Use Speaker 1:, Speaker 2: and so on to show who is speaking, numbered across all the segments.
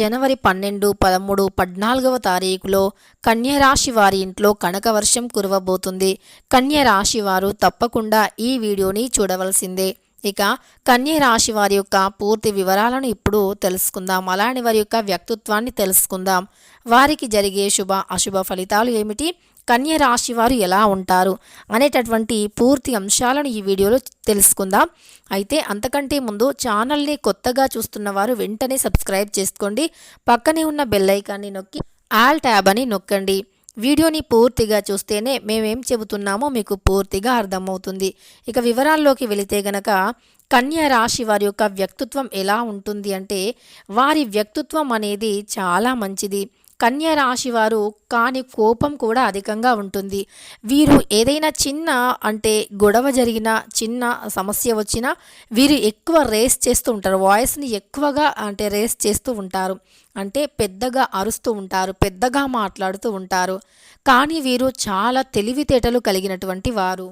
Speaker 1: జనవరి పన్నెండు పదమూడు పద్నాలుగవ తారీఖులో కన్యరాశి వారి ఇంట్లో కనకవర్షం కురవబోతుంది. కన్యరాశి వారు తప్పకుండా ఈ వీడియోని చూడవలసిందే. ఇక కన్య రాశి వారి యొక్క పూర్తి వివరాలను ఇప్పుడు తెలుసుకుందాం. అలాంటి వారి యొక్క వ్యక్తిత్వాన్ని తెలుసుకుందాం. వారికి జరిగే శుభ అశుభ ఫలితాలు ఏమిటి? కన్య రాశి వారు ఎలా ఉంటారు? అనేటటువంటి పూర్తి అంశాలను ఈ వీడియోలో తెలుసుకుందాం. అయితే అంతకంటే ముందు ఛానల్ని కొత్తగా చూస్తున్న వారు వెంటనే సబ్స్క్రైబ్ చేసుకోండి. పక్కనే ఉన్న బెల్ ఐకాన్ని నొక్కి ఆల్ ట్యాబ్ అని నొక్కండి. వీడియోని పూర్తిగా చూస్తేనే మేమేం చెబుతున్నామో మీకు పూర్తిగా అర్థమవుతుంది. ఇక వివరాల్లోకి వెళితే గనక కన్యా రాశి వారి యొక్క వ్యక్తిత్వం ఎలా ఉంటుంది అంటే వారి వ్యక్తిత్వం అనేది చాలా మంచిది. కన్య రాశి వారు కాని కోపం కూడా అధికంగా ఉంటుంది. వీరు ఏదైనా చిన్న అంటే గొడవ జరిగిన చిన్న సమస్య వచ్చినా వీరు ఎక్కువ రేస్ చేస్తూ ఉంటారు. వాయిస్ని ఎక్కువగా అంటే రేస్ చేస్తూ ఉంటారు. అంటే పెద్దగా అరుస్తూ ఉంటారు పెద్దగా మాట్లాడుతూ ఉంటారు. కానీ వీరు చాలా తెలివితేటలు కలిగినటువంటి వారు.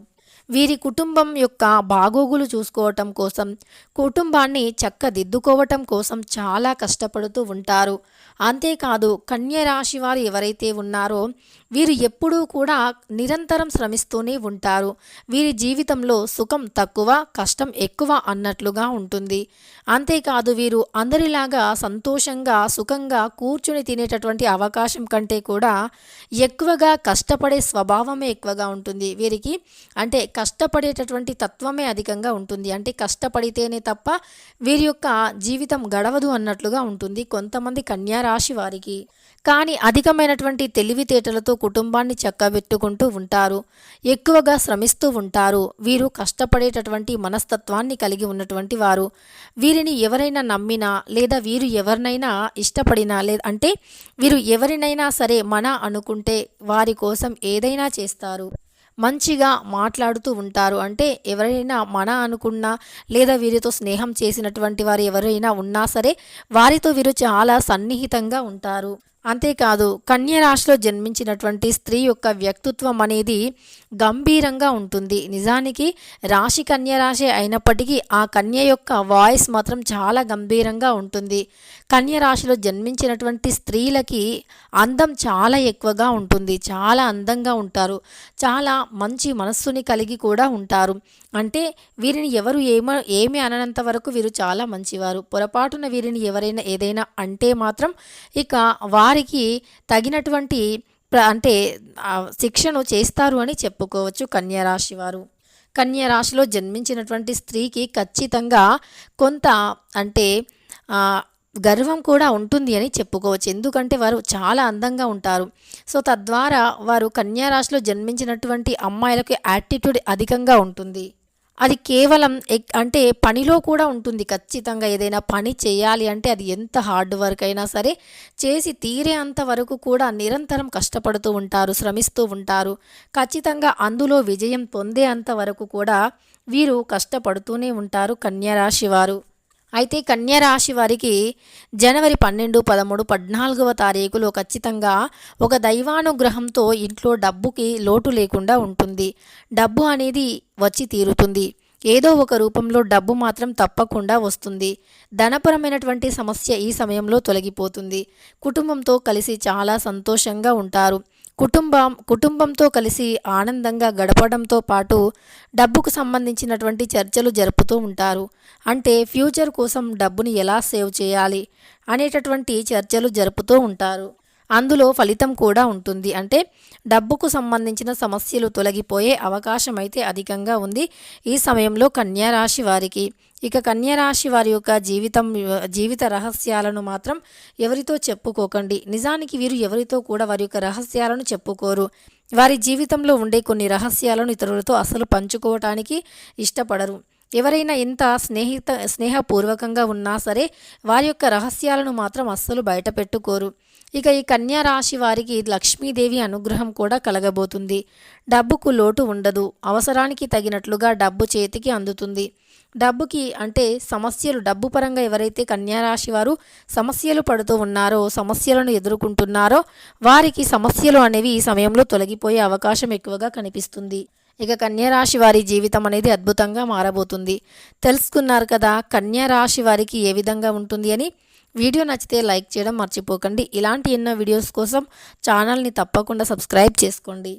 Speaker 1: వీరి కుటుంబం యొక్క బాగోగులు చూసుకోవటం కోసం కుటుంబాన్ని చక్కదిద్దుకోవటం కోసం చాలా కష్టపడుతూ ఉంటారు. అంతేకాదు కన్య రాశి వారు ఎవరైతే ఉన్నారో వీరు ఎప్పుడూ కూడా నిరంతరం శ్రమిస్తూనే ఉంటారు. వీరి జీవితంలో సుఖం తక్కువ కష్టం ఎక్కువ అన్నట్లుగా ఉంటుంది. అంతేకాదు వీరు అందరిలాగా సంతోషంగా సుఖంగా కూర్చుని తినేటటువంటి అవకాశం కంటే కూడా ఎక్కువగా కష్టపడే స్వభావమే ఎక్కువగా ఉంటుంది. వీరికి అంటే కష్టపడేటటువంటి తత్వమే అధికంగా ఉంటుంది. అంటే కష్టపడితేనే తప్ప వీరి యొక్క జీవితం గడవదు అన్నట్లుగా ఉంటుంది కొంతమంది కన్యా రాశి వారికి. కానీ అధికమైనటువంటి తెలివితేటలతో కుటుంబాన్ని చక్కబెట్టుకుంటూ ఉంటారు. ఎక్కువగా శ్రమిస్తూ ఉంటారు. వీరు కష్టపడేటటువంటి మనస్తత్వాన్ని కలిగి ఉన్నటువంటి వారు. వీరిని ఎవరైనా నమ్మినా లేదా వీరు ఎవరినైనా ఇష్టపడినా లే అంటే వీరు ఎవరినైనా సరే మన అనుకుంటే వారి కోసం ఏదైనా చేస్తారు. మంచిగా మాట్లాడుతూ ఉంటారు. అంటే ఎవరైనా మన అనుకున్నా లేదా వీరితో స్నేహం చేసినటువంటి వారు ఎవరైనా ఉన్నా సరే వారితో వీరు చాలా సన్నిహితంగా ఉంటారు. అంతేకాదు కన్యరాశిలో జన్మించినటువంటి స్త్రీ యొక్క వ్యక్తిత్వం అనేది గంభీరంగా ఉంటుంది. నిజానికి రాశి కన్య రాశి అయినప్పటికీ ఆ కన్య యొక్క వాయిస్ మాత్రం చాలా గంభీరంగా ఉంటుంది. కన్యరాశిలో జన్మించినటువంటి స్త్రీలకి అందం చాలా ఎక్కువగా ఉంటుంది. చాలా అందంగా ఉంటారు. చాలా మంచి మనస్సుని కలిగి కూడా ఉంటారు. అంటే వీరిని ఎవరు ఏమ ఏమి అననంత వరకు వీరు చాలా మంచివారు. పొరపాటున వీరిని ఎవరైనా ఏదైనా అంటే మాత్రం ఇక వారికి తగినటువంటి అంటే శిక్షను చేస్తారు అని చెప్పుకోవచ్చు కన్యరాశి వారు. కన్యారాశిలో జన్మించినటువంటి స్త్రీకి ఖచ్చితంగా కొంత అంటే గర్వం కూడా ఉంటుంది అని చెప్పుకోవచ్చు. ఎందుకంటే వారు చాలా అందంగా ఉంటారు. సో తద్వారా వారు కన్యారాశిలో జన్మించినటువంటి అమ్మాయిలకు యాటిట్యూడ్ అధికంగా ఉంటుంది. అది కేవలం ఎక్- అంటే పనిలో కూడా ఉంటుంది. ఖచ్చితంగా ఏదైనా పని చేయాలి అంటే అది ఎంత హార్డ్ వర్క్ అయినా సరే చేసి తీరే అంత వరకు కూడా నిరంతరం కష్టపడుతూ ఉంటారు శ్రమిస్తూ ఉంటారు. ఖచ్చితంగా అందులో విజయం పొందే అంత వరకు కూడా వీరు కష్టపడుతూనే ఉంటారు కన్యరాశి వారు. అయితే కన్యా రాశి వారికి జనవరి పన్నెండు పదమూడు పద్నాలుగవ తారీఖులో ఖచ్చితంగా ఒక దైవానుగ్రహంతో ఇంట్లో డబ్బుకి లోటు లేకుండా ఉంటుంది. డబ్బు అనేది వచ్చి తీరుతుంది. ఏదో ఒక రూపంలో డబ్బు మాత్రం తప్పకుండా వస్తుంది. ధనపరమైనటువంటి సమస్య ఈ సమయంలో తొలగిపోతుంది. కుటుంబంతో కలిసి చాలా సంతోషంగా ఉంటారు. కుటుంబం కుటుంబంతో కలిసి ఆనందంగా గడపడంతో పాటు డబ్బుకు సంబంధించినటువంటి చర్చలు జరుపుతూ ఉంటారు. అంటే ఫ్యూచర్ కోసం డబ్బుని ఎలా సేవ్ చేయాలి అనేటటువంటి చర్చలు జరుపుతూ ఉంటారు. అందులో ఫలితం కూడా ఉంటుంది. అంటే డబ్బుకు సంబంధించిన సమస్యలు తొలగిపోయే అవకాశం అయితే అధికంగా ఉంది. ఈ సమయంలో కన్యారాశి వారికి ఇక కన్యరాశి వారి యొక్క జీవితం జీవిత రహస్యాలను మాత్రం ఎవరితో చెప్పుకోకండి. నిజానికి వీరు ఎవరితో కూడా వారి యొక్క రహస్యాలను చెప్పుకోరు. వారి జీవితంలో ఉండే కొన్ని రహస్యాలను ఇతరులతో అసలు పంచుకోవటానికి ఇష్టపడరు. ఎవరైనా ఎంత స్నేహిత స్నేహపూర్వకంగా ఉన్నా సరే వారి యొక్క రహస్యాలను మాత్రం అస్సలు బయట పెట్టుకోరు. ఇక ఈ కన్యా రాశి వారికి లక్ష్మీదేవి అనుగ్రహం కూడా కలగబోతుంది. డబ్బుకు లోటు ఉండదు. అవసరానికి తగినట్లుగా డబ్బు చేతికి అందుతుంది. డబ్బుకి అంటే సమస్యలు డబ్బు పరంగా ఎవరైతే కన్యారాశి వారు సమస్యలు పడుతూ ఉన్నారో సమస్యలను ఎదుర్కొంటున్నారో వారికి సమస్యలు అనేవి ఈ సమయంలో తొలగిపోయే అవకాశం ఎక్కువగా కనిపిస్తుంది. ఇక కన్యారాశి వారి జీవితం అనేది అద్భుతంగా మారబోతుంది. తెలుసుకున్నారు కదా కన్యారాశి వారికి ఏ విధంగా ఉంటుంది అని? వీడియో నచ్చితే లైక్ చేయడం మర్చిపోకండి. ఇలాంటి ఎన్నో వీడియోస్ కోసం ఛానల్ని తప్పకుండా సబ్స్క్రైబ్ చేసుకోండి.